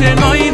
সে নয়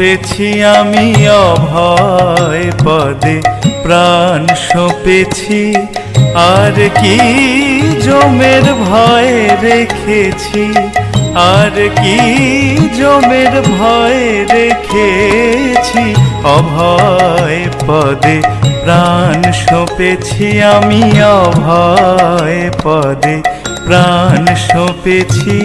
সপেছি আমি অভয় পদে, প্রাণ সপেছি। আর কি জমের ভয় রেখেছি? আর কি জমের ভয় রেখেছি? অভয় পদে প্রাণ সপেছি আমি, অভয় পদে প্রাণ সপেছি।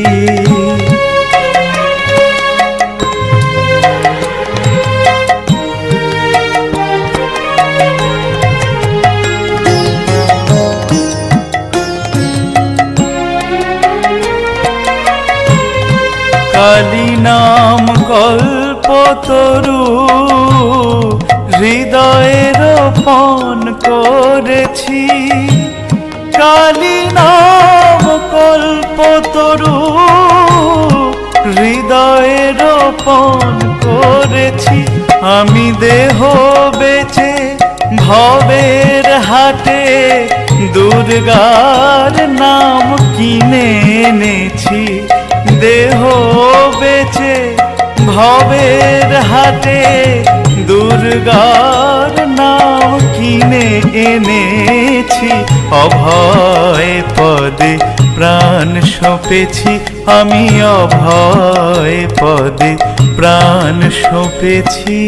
তরু হৃদয়ে রোপণ করেছি? কালী নাম কল্প তরু হৃদয়ে রোপণ করেছি। আমি দেহ বেচে ভবের হাটে দুর্গার নাম কিনে এনেছি। দেহ বেচে ভবের হাতে দুর্গার নাম কিনে এনেছি, অভয় পদে প্রাণ সঁপেছি, আমি অভয় পদে প্রাণ সঁপেছি।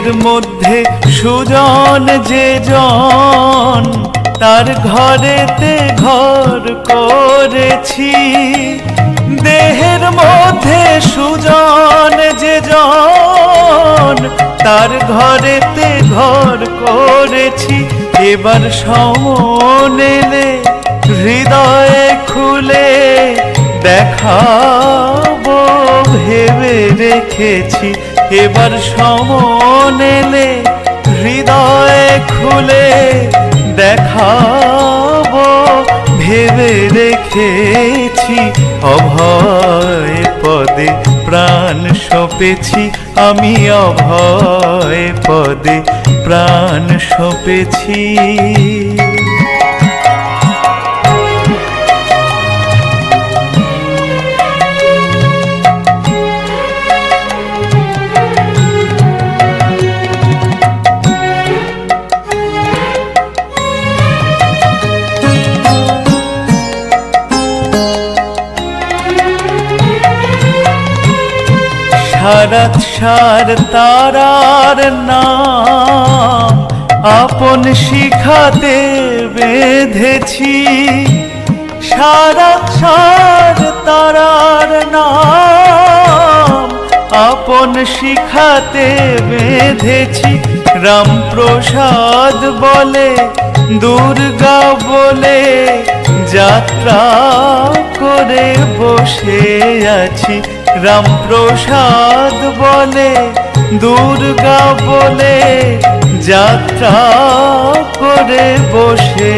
এর মধ্যে সুজন যে জন, তার ঘরেতে ঘর করেছি। দেহের মধ্যে সুজন যে জন, তার ঘরেতে ঘর করেছি। এবার সমনেলে হৃদয়ে খুলে দেখাবো, ভেবে রেখেছি। এবার সমন এলে, হৃদয়ে খুলে দেখাবো, ভেবে রেখেছি অভয় পদে প্রাণ সপেছি, আমি অভয় পদে প্রাণ সপেছি। সারাত সার তারার নাম আপন শিখাতে বেঁধেছি। সারাত সার তারার নাম আপন শিখাতে বেঁধেছি। রামপ্রসাদ বলে, দুর্গা বলে, যাত্রা করে বসে আছি। রামপ্রসাদ বলে, দুর্গা বলে, যাত্রা করে বসে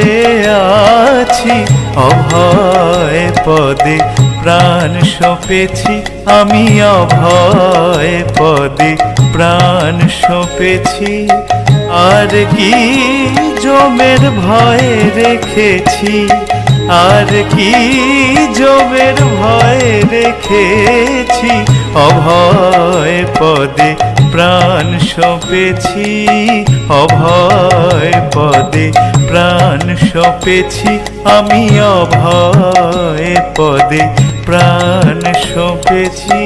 আছি। অভয় পদে প্রাণ সপেছি, আমি অভয় পদে প্রাণ সপেছি। আর কি জমের ভয় রেখেছি আর কি জমের ভয় রেখেছি? অভয় পদে প্রাণ সপেছি। অভয় পদে প্রাণ সপেছি। আমি অভয় পদে প্রাণ সপেছি।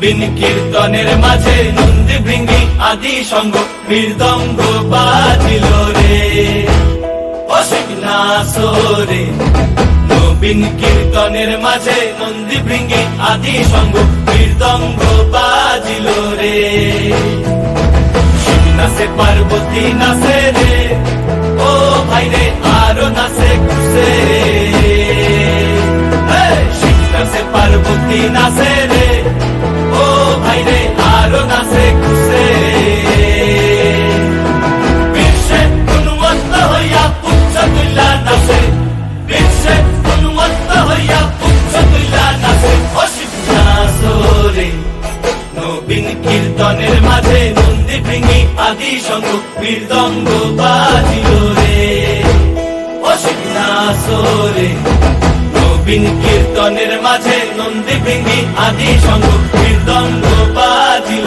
নবীন কীর্তনের মাঝে নন্দী ভৃঙ্গি আদি সঙ্গ মৃদঙ্গ বাজিল রে। অসীবিনাশরে নবীন কীর্তনের মাঝে নন্দী ভৃঙ্গি আদি সঙ্গ মৃদঙ্গ বাজিল রে। নাচে পার্বতী নাচে রে, ও ভাই রে, আরও নাচে খুশে রে। শিব নাচে পার্বতী নাচে আদি সঙ্গ মৃদঙ্গ বাজিল রে। অসিনাসরে নবীন কীর্তনের মাঝে নন্দী ভিঙ্গি আদি সঙ্গ মৃদঙ্গ বাজিল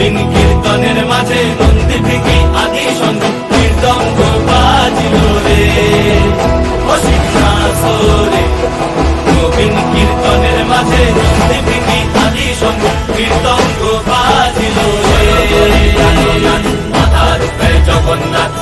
নবীন কীর্তনের মাঝে নন্দী ভৃঙ্গি আদি সঙ্গ কীর্তঙ্গ বাজিল রে। অশিক্ষা সরে নবীন কীর্তনের মাঝে নন্দী ভৃঙ্গি আদি সঙ্গ কীর্তঙ্গ বাজিল রে। জগন্নাথ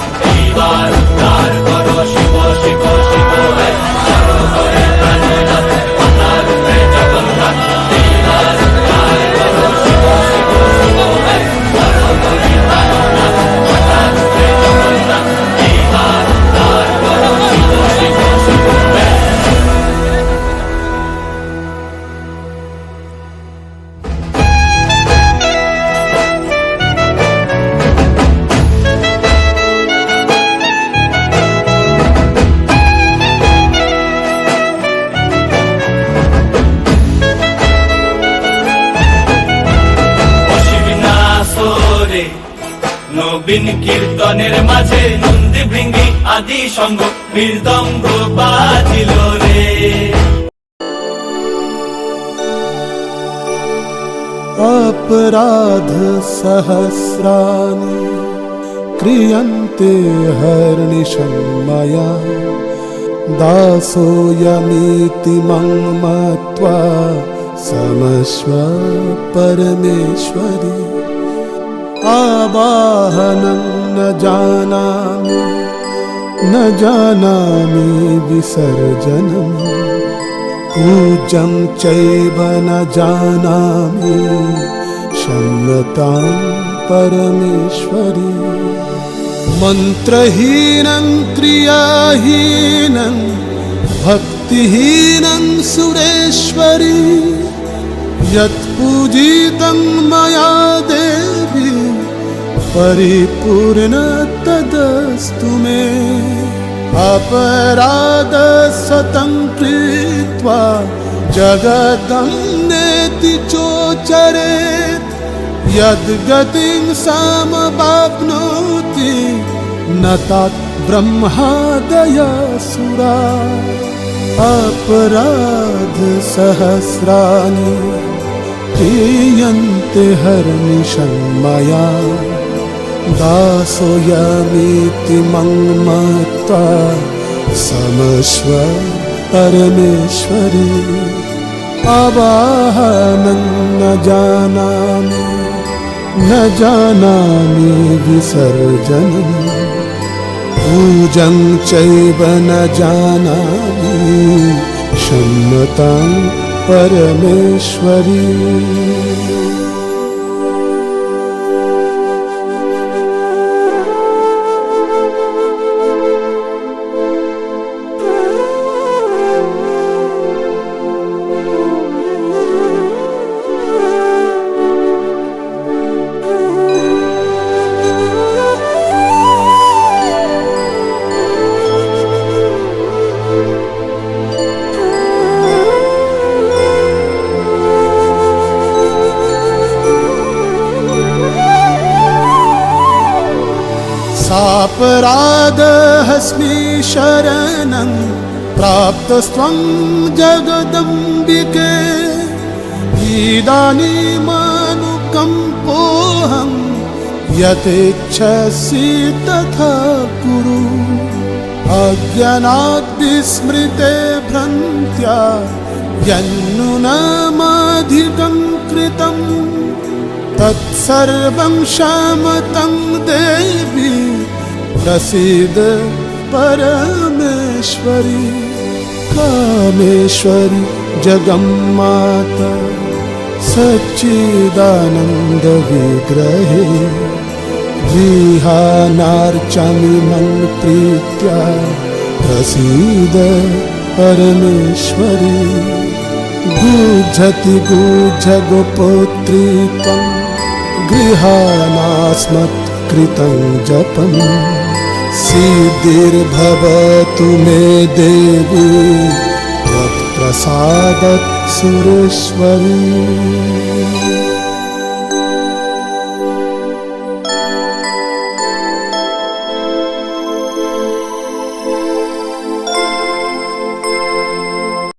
নবীন কীর্তনের মাঝে নন্দী ভৃঙ্গি আদি সঙ্গ মৃদঙ্গ বাজিল রে अपराध सहस्राणि क्रियन्ते हर्निशं मया दासोऽयमीति मं मत्वा समस्व परमेश्वरि आवाहनं न जानामि न जानामि विसर्जनम्। पूज्यं चैव न जानामि क्षम्यतां परमेश्वरी। मन्त्रहीनं क्रियाहीनं भक्तिहीनं सुरेश्वरी। यत्पूजितं मया देवी परिपूर्ण तदस्तु मे। अपराधसतं कृत्वा जगतं नेति चोचरेत्। यद्गतिं समवाप्नोति न तात ब्रह्मादयसुरा। अपराधसहस्राणि क्रियन्ते हर्निशं मया दासोऽयमीति मं मत्वा समस्व परमेश्वरी। अवाहनं न जानामि न जानामि विसर्जनम्। पूजं चैव न जानामि क्षम्यतां परमेश्वरी सापराधहस्मि शरणं प्राप्तस्त्वं जगदम्बिके। इदानीमनुकम्पोऽहं यथेच्छसि तथा कुरु। विस्मृते भ्रन्त्या यन्नूनमधिकं कृतम् तत्सर्वं क्षमतं देवी प्रसीद परमेश्वरी कामेश्वरि जगम्माता सच्चिदानन्दविग्रहे विहानार्चामि मन्प्रीत्या प्रसीद परमेश्वरी। गुज्झति गुज्झगोपोत्री त्वं गृहाणास्मत्कृतं जपम् सिद्धिर्भवतु मे देवी त्वत्प्रसादत् सुरेश्वरी।